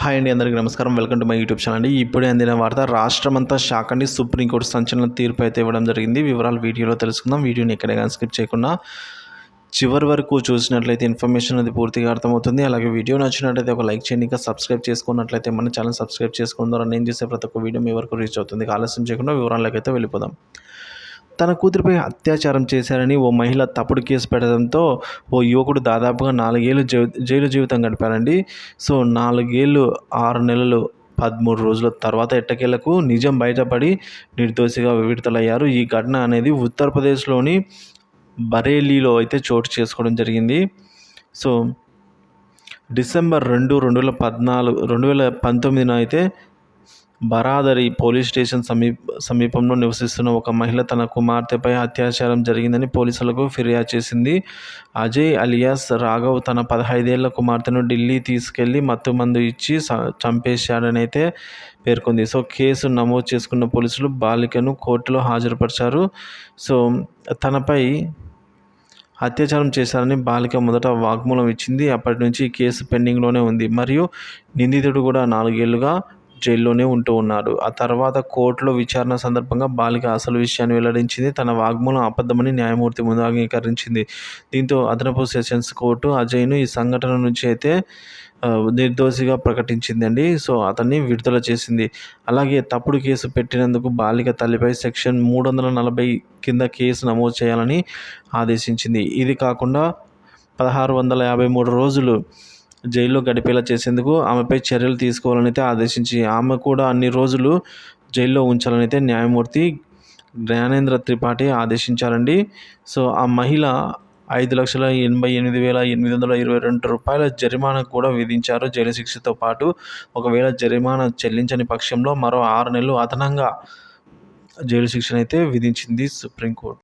Hi అండి అందరికీ నమస్కారం. Welcome to my YouTube channel అండి. ఇప్పుడే అందిన వార్త రాష్ట్రమంతా షాక్ అండి. సుప్రీంకోర్టు సంచలన తీర్పు అయితే ఇవ్వడం జరిగింది. వివరాలు వీడియోలో తెలుసుకుందాం. వీడియోని ఎక్కడ కానీ స్కిప్ చేయకుండా చివరి వరకు చూసినట్లయితే ఇన్ఫర్మేషన్ అది పూర్తిగా అర్థమవుతుంది. అలాగే వీడియో నచ్చినట్లయితే ఒక లైక్ చేయండి. ఇంకా సబ్స్క్రైబ్ చేసుకున్నట్లయితే మన ఛానల్ సబ్స్క్రైబ్ చేసుకున్న ద్వారా నేను చేసే ప్రతి ఒక్క వీడియో మీ వరకు రీచ్ అవుతుంది. ఆలస్యం చేయకుండా వివరాలకైతే అయితే వెళ్ళిపోదాం. తన కూతురిపై అత్యాచారం చేశారని ఓ మహిళ తప్పుడు కేసు పెట్టడంతో ఓ యువకుడు దాదాపుగా నాలుగేళ్ళు జైలు జీవితం గడిపారండి సో నాలుగేళ్ళు ఆరు నెలలు పదమూడు రోజుల తర్వాత ఎట్టకేలకు నిజం బయటపడి నిర్దోషిగా విడుదలయ్యారు ఈ ఘటన అనేది ఉత్తరప్రదేశ్లోని బరేలీలో అయితే చోటు చేసుకోవడం జరిగింది. సో డిసెంబర్ రెండు రెండు వేల పద్నాలుగు రెండు వేల పంతొమ్మిదిన అయితే బరాదరి పోలీస్ స్టేషన్ సమీప సమీపంలో నివసిస్తున్న ఒక మహిళ తన కుమార్తెపై అత్యాచారం జరిగిందని పోలీసులకు ఫిర్యాదు చేసింది. అజయ్ అలియాస్ రాఘవ్ తన పదహైదేళ్ళ కుమార్తెను ఢిల్లీ తీసుకెళ్ళి మత్తుమందు ఇచ్చి చంపేశాడని అయితే పేర్కొంది. సో కేసు నమోదు చేసుకున్న పోలీసులు బాలికను కోర్టులో హాజరుపరిచారు. సో తనపై అత్యాచారం చేశారని బాలిక మొదట వాగ్మూలం ఇచ్చింది. అప్పటి నుంచి కేసు పెండింగ్లోనే ఉంది. మరియు నిందితుడు కూడా నాలుగేళ్ళుగా జైల్లోనే ఉంటూ ఉన్నారు ఆ తర్వాత కోర్టులో విచారణ సందర్భంగా బాలిక అసలు విషయాన్ని వెల్లడించింది. తన వాగ్మూలం అబద్ధమని న్యాయమూర్తి ముందు అంగీకరించింది. దీంతో అదనపు సెషన్స్ కోర్టు అజయ్ను ఈ సంఘటన నుంచి అయితే నిర్దోషిగా ప్రకటించిందండి. సో అతన్ని విడుదల చేసింది. అలాగే తప్పుడు కేసు పెట్టినందుకు బాలిక తల్లిపై సెక్షన్ మూడు వందల నలభై కింద కేసు నమోదు చేయాలని ఆదేశించింది. ఇది కాకుండా పదహారు వందల యాభై మూడు రోజులు జైల్లో గడిపేలా చేసేందుకు ఆమెపై చర్యలు తీసుకోవాలని అయితే ఆదేశించి ఆమె కూడా అన్ని రోజులు జైల్లో ఉంచాలని అయితే న్యాయమూర్తి జ్ఞానేంద్ర త్రిపాఠి ఆదేశించారండి. సో ఆ మహిళ ఐదు లక్షల ఎనభై ఎనిమిది వేల ఎనిమిది వందల ఇరవై రెండు రూపాయల జరిమానా కూడా విధించారు జైలు శిక్షతో పాటు. ఒకవేళ జరిమానా చెల్లించని పక్షంలో మరో ఆరు నెలలు అదనంగా జైలు శిక్షనైతే అయితే విధించింది సుప్రీంకోర్టు.